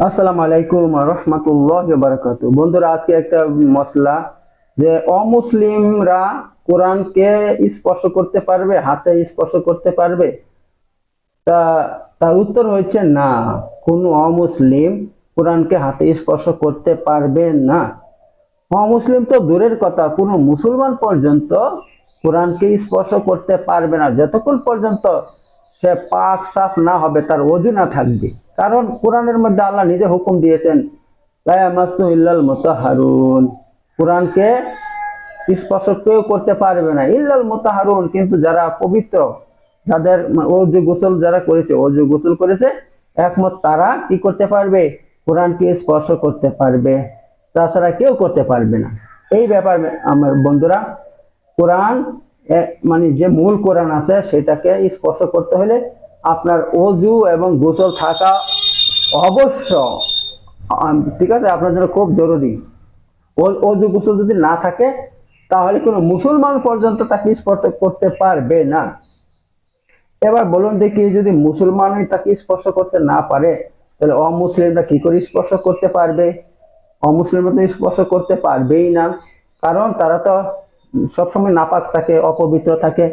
আসসালামু আলাইকুম রহমতুল্লাহ বারাকাত বন্ধুরা, আজকে একটা মশলা যে অমুসলিমরা কোরআনকে স্পর্শ করতে পারবে, হাতে স্পর্শ করতে পারবে, তা তার উত্তর হচ্ছে না। কোনো অমুসলিম কোরআনকে হাতে স্পর্শ করতে পারবে না। অমুসলিম তো দূরের কথা, কোনো মুসলমান পর্যন্ত কোরআনকে স্পর্শ করতে পারবে না। যতক্ষণ পর্যন্ত সে পাক সাফ না হবে, তার অজু না থাকবে। কারণ কোরআনের মধ্যে আল্লাহ নিজে হুকুম দিয়েছেন লায়ামাসু কোরআনকে স্পর্শ কেউ করতে পারবে না। ইল্লাল মুতাহারুন, কিন্তু যারা পবিত্র, যাদের অজু গোসল যারা করেছে, অজু গোসল করেছে, একমত তারা কি করতে পারবে? কোরআনকে স্পর্শ করতে পারবে। তাছাড়া কেউ করতে পারবে না। এই ব্যাপার আমার বন্ধুরা, কোরআন মানে যে মূল কোরআন আছে, সেটাকে স্পর্শ করতে হলে আপনার অজু এবং গোসল থাকা অবশ্য ঠিক আছে, আপনার জন্য খুব জরুরি। অজু গোসল যদি না থাকে, তাহলে কোনো মুসলমান পর্যন্ত তাকে স্পর্শ করতে পারবে না। এবার বলুন দেখি, যদি মুসলমানই তাকে স্পর্শ করতে না পারে, তাহলে অমুসলিমরা কি করে স্পর্শ করতে পারবে? অমুসলিমরা তো স্পর্শ করতে পারবেই না। কারণ তারা তো সবসময় নাপাক থাকে, অপবিত্র থাকে।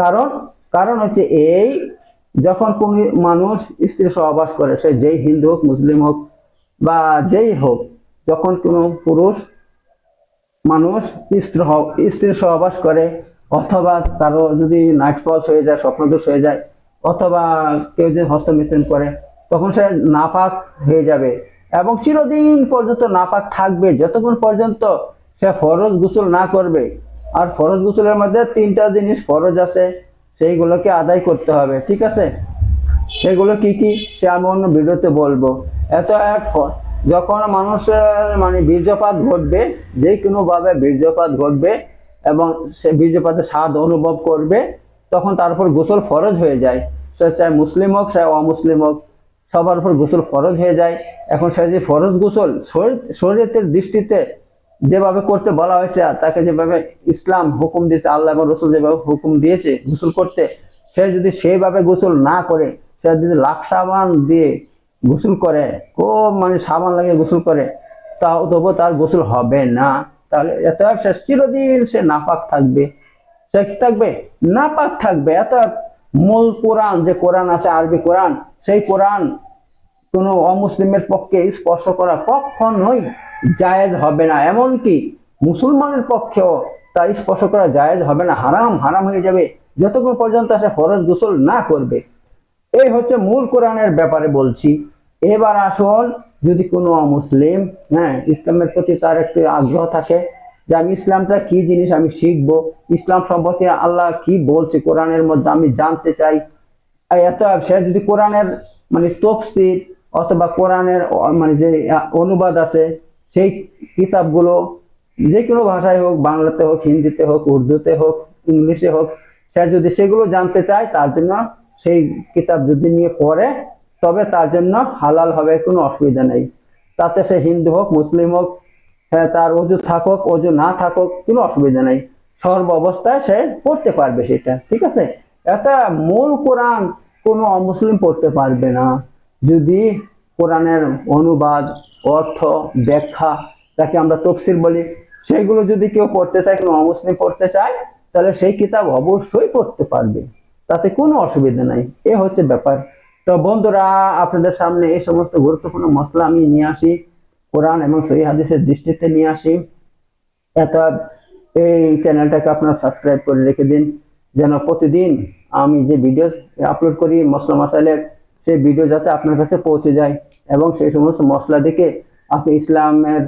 কারণ কারণ হচ্ছে এই যখন কোন মানুষ স্ত্রী সহবাস করে, সে যেই হিন্দু হোক, মুসলিম হোক বা যেই হোক, যখন কোনো পুরুষ মানুষ স্ত্রী স্ত্রীর সহবাস করে, অথবা কারও যদি নাইট ফলস হয়ে যায়, স্বপ্নদোষ হয়ে যায়, অথবা কেউ যদি হস্তমিথুন করে, তখন সে নাপাক হয়ে যাবে। এবং চিরদিন পর্যন্ত নাপাক থাকবে, যতক্ষণ পর্যন্ত সে ফরজ গোসল না করবে। আর ফরজ গোসলের মধ্যে তিনটা জিনিস ফরজ আছে। সেইগুলোকে আদায় করতে হবে, ঠিক আছে? সেগুলো কি কি? সে আমি অন্য ভিডিওতে বলব। এত এক যখন মানুষের মানে বীর্যপাত ঘটবে যে কোনোভাবে বীর্যপাত ঘটবে এবং সে বীর্যপাতের স্বাদ অনুভব করবে, তখন তার উপর গোসল ফরজ হয়ে যায়। সে চাই মুসলিম হোক, সে অমুসলিম হোক, সবার উপর গোসল ফরজ হয়ে যায়। এখন সে যে ফরজ গোসল, শরীর, শরীরের দৃষ্টিতে যেভাবে করতে বলা হয়েছে আর তাকে যেভাবে ইসলাম হুকুম দিয়েছে, আল্লাহ এবং রসুল যেভাবে হুকুম দিয়েছে, গোসল করতে, সে যদি সেইভাবে গোসল না করে, সে যদি লাখ সাবান দিয়ে গোসল করে, খুব মানে সাবান লাগিয়ে গোসল করে তাও তবু তার গোসল হবে না। তাহলে এত সে চিরদিন সে নাপাক থাকবে। সে কি থাকবে? নাপাক থাকবে। এত মূল কোরআন, যে কোরআন আছে, আরবি কোরআন, সেই কোরআন কোনো অমুসলিমের পক্ষে স্পর্শ করা কখনোই জায়েজ হবে না। এমনকি মুসলমানের পক্ষেও তা স্পর্শ করা জায়েজ হবে না। হারাম হারাম হয়ে যাবে যতক্ষণ পর্যন্ত সে ফরজ গোসল না করবে। এই হচ্ছে মূল কোরআনের ব্যাপারে বলছি। এবার আসুন, যদি কোনো অমুসলিম হ্যাঁ ইসলামের প্রতি তার একটু আগ্রহ থাকে যে আমি ইসলামটা কি জিনিস আমি শিখব, ইসলাম সম্পর্কে আল্লাহ কি বলছে কোরআনের মধ্যে আমি জানতে চাই। এত সে যদি কোরআনের মানে তফসির অথবা কোরআনের মানে যে অনুবাদ আছে, সেই কিতাবগুলো যে কোনো ভাষায় হোক, বাংলাতে হোক, হিন্দিতে হোক, উর্দুতে হোক, ইংলিশে হোক, সে যদি সেগুলো জানতে চায়, তার জন্য সেই কিতাব যদি নিয়ে পড়ে, তবে তার জন্য হালাল হবে, কোনো অসুবিধা নেই। তাতে সে হিন্দু হোক, মুসলিম হোক হ্যাঁ তার অজু থাকুক, অজু না থাকুক, কোনো অসুবিধা নেই। সর্ব অবস্থায় সে পড়তে পারবে সেটা, ঠিক আছে? এটা মূল কোরআন, কোনো অমুসলিম পড়তে পারবে না। যদি কোরআনের অনুবাদ, অর্থ, ব্যাখ্যা যাকে আমরা তফসিল বলি, সেগুলো যদি কেউ পড়তে চায়, কোনো অমুসলিম পড়তে চায়, তাহলে সেই কিতাব অবশ্যই পড়তে পারবে। তাতে কোনো অসুবিধা নাই। এ হচ্ছে ব্যাপার। তো বন্ধুরা, আপনাদের সামনে এই সমস্ত গুরুত্বপূর্ণ মশলা আমি নিয়ে আসি, কোরআন এবং সহি হাদিসের দৃষ্টিতে নিয়ে আসি। এত এই চ্যানেলটাকে আপনারা সাবস্ক্রাইব করে রেখে দিন, যেন প্রতিদিন আমি যে ভিডিও আপলোড করি মশলা মশালের সেই ভিডিও যাতে আপনার কাছে পৌঁছে যায় এবং সেই সমস্ত মশলা দেখে আপনি ইসলামের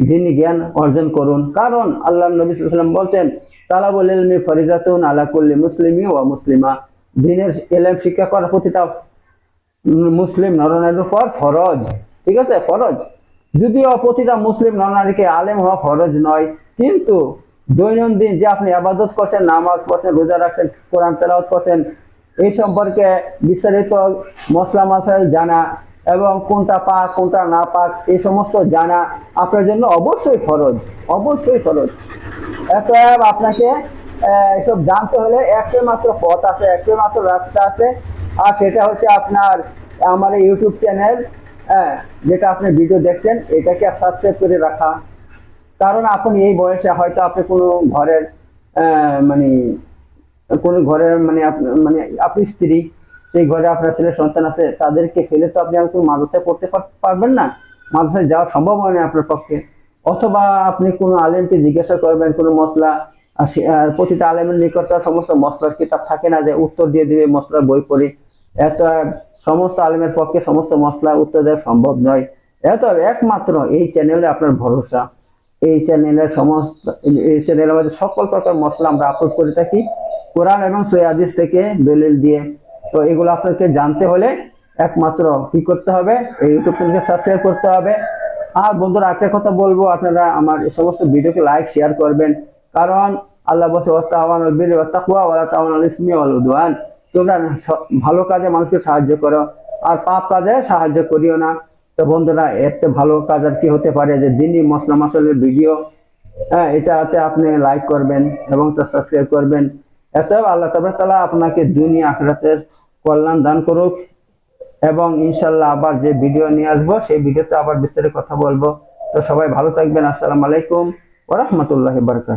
দিনী জ্ঞান অর্জন করুন। কারণ আল্লাহ নবী বলছেন তালাবুল ইলমি ফরিজাতুন আলা মুসলিমি ওয়া মুসলিমা। দিনের এলএম শিক্ষা করার প্রতিটা মুসলিম নরনারীর উপর ফরজ। ঠিক আছে? ফরজ। যদিও প্রতিটা মুসলিম নরনারীকে আলেম হওয়া ফরজ নয়, কিন্তু দৈনন্দিন যে আপনি আবাদত করছেন, নামাজ পড়ছেন, রোজা রাখছেন, কোরআন করছেন এই সম্পর্কে বিস্তারিত মশলা মাসাইল জানা এবং কোনটা পাক, কোনটা না পাক, এই সমস্ত জানা আপনার জন্য অবশ্যই ফরজ অবশ্যই ফরজ। অতএব আপনাকে এসব জানতে হলে একটাই মাত্র পথ আছে একটাই মাত্র রাস্তা আছে। আর সেটা হচ্ছে আপনার আমার ইউটিউব চ্যানেল হ্যাঁ যেটা আপনি ভিডিও দেখছেন, এটাকে সাবস্ক্রাইব করে রাখা। কারণ আপনি এই বয়সে হয়তো আপনি কোনো ঘরের মানে কোনো ঘরের মানে মানে আপনি স্ত্রী, সেই ঘরে আপনার ছেলে সন্তান আছে, তাদেরকে ফেলে তো আপনি কোনো মাদ্রাসায় পড়তে পারবেন না। মাদ্রাসায় যাওয়া সম্ভব হয় না আপনার পক্ষে। অথবা আপনি কোনো আলেমকে জিজ্ঞাসা করবেন, কোনো মশলা প্রতিটা আলেমের নিকট সমস্ত মশলার কিতাব থাকে না যে উত্তর দিয়ে দিবে মশলার বই পড়ে। এত সমস্ত আলেমের পক্ষে সমস্ত মশলার উত্তর দেওয়া সম্ভব নয়। এত একমাত্র এই চ্যানেলে আপনার ভরসা। এই চ্যানেলের সমস্ত, এই চ্যানেলের মধ্যে সকল প্রকার মশলা আমরা আপলোড করে থাকি। কোরআন এবং সৈয়াদিস থেকে দলিল দিয়ে। তো এগুলো আপনাকে জানতে হলে একমাত্র কি করতে হবে? এই ইউটিউব চ্যানেলকে সাবস্ক্রাইব করতে হবে। আর বন্ধুরা, একটা কথা বলব, আপনারা আমার এই সমস্ত ভিডিওকে লাইক শেয়ার করবেন। কারণ আল্লাহ বসে তোমরা ভালো কাজে মানুষকে সাহায্য করো, আর পাপ কাজে সাহায্য করিও না। তো বন্ধুরা থেকে ভালো কাজ আর কি হতে পারে যে দিনই মশলা মশলের ভিডিও। হ্যাঁ এটাতে আপনি লাইক করবেন এবং তা সাবস্ক্রাইব করবেন। এত আল্লাহ তালা আপনাকে দুনিয়া আখরাতের কল্যাণ দান করুক এবং ইনশাল্লাহ আবার যে ভিডিও নিয়ে আসব, সেই ভিডিওতে আবার বিস্তারিত কথা বলব। তো সবাই ভালো থাকবেন। আসসালামু আলাইকুম ওরহমতুল্লাহ বারকাত